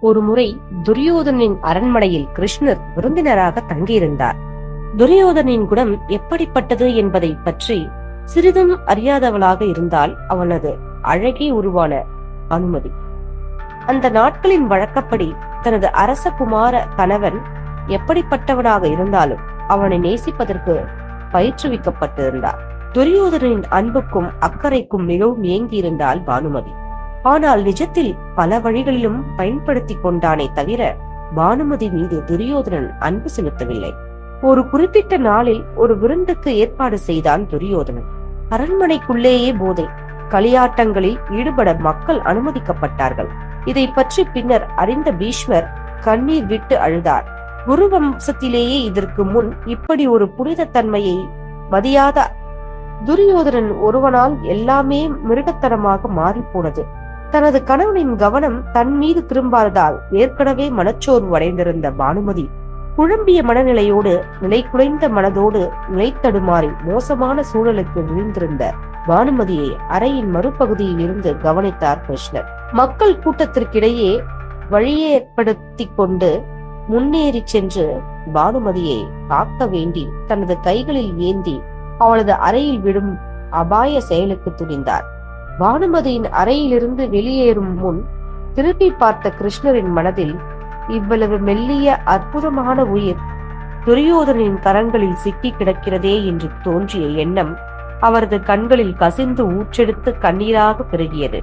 ஒருமுறை துரியோதனின் அரண்மனையில் கிருஷ்ணர் விருந்தினராக தங்கியிருந்தார். துரியோதனின் குணம் எப்படிப்பட்டது என்பதை பற்றி சிறிதும் அறியாதவளாக இருந்தால் அவனது அழகே உருவான அனுமதி. அந்த நாட்களின் வழக்கப்படி தனது அரச குமார கணவன் எப்படிப்பட்டவனாக இருந்தாலும் அவனை நேசிப்பதற்கு பயிற்றுவிக்கப்பட்டிருந்தார். துரியோதனின் அன்புக்கும் அக்கறைக்கும் மிகவும் ஏங்கியிருந்தாள் பானுமதி ஆனால் நிஜத்தில் பல வழிகளிலும் பயன்படுத்தி கொண்டானே தவிர பானுமதி மீது துரியோதனன் அன்பு செலுத்தவில்லை. ஒரு குறிப்பிட்ட நாளில் ஒரு விருந்துக்கு ஏற்பாடு செய்தான் துரியோதனன். அரண்மனைக்குள்ளேயே போதை களியாட்டங்களில் ஈடுபட மக்கள் அனுமதிக்கப்பட்டார்கள். இதை பற்றி பின்னர் அறிந்த பீஷ்மர் கண்ணீர் விட்டு அழுதார். குரு வம்சத்திலேயே இதற்கு முன் இப்படி ஒரு புனித தன்மையை மதியாத துரியோதனன் ஒருவனால் எல்லாமே மிருகத்தனமாக மாறிப்போனது தனது கணவனின் கவனம் தன் மீது திரும்பாததால் ஏற்கனவே மனச்சோர்வு அடைந்திருந்த பானுமதி குழம்பிய மனநிலையோடு நிலை குலைந்த மனதோடு நிலைத்தடுமாறி மோசமான சூழலுக்கு விழுந்திருந்த பானுமதியை அறையின் மறுபகுதியில் இருந்து கவனித்தார் கிருஷ்ணர். மக்கள் கூட்டத்திற்கிடையே வழியேற்படுத்திக் கொண்டு முன்னேறி சென்று பானுமதியை காக்க வேண்டி தனது கைகளில் ஏந்தி அவளது அறையில் விடும் அபாய செயலுக்கு துணிந்தார். பானுமதியின் அறையிலிருந்து வெளியேறும் முன் திருப்பி பார்த்த கிருஷ்ணரின் மனதில் இவ்வளவு மெல்லிய அற்புதமான உயிர் துரியோதனின் கரங்களில் சிக்கி கிடக்கிறதே என்று தோன்றிய எண்ணம் அவரது கண்களில் கசிந்து ஊற்றெடுத்து கண்ணீராக பெருகியது.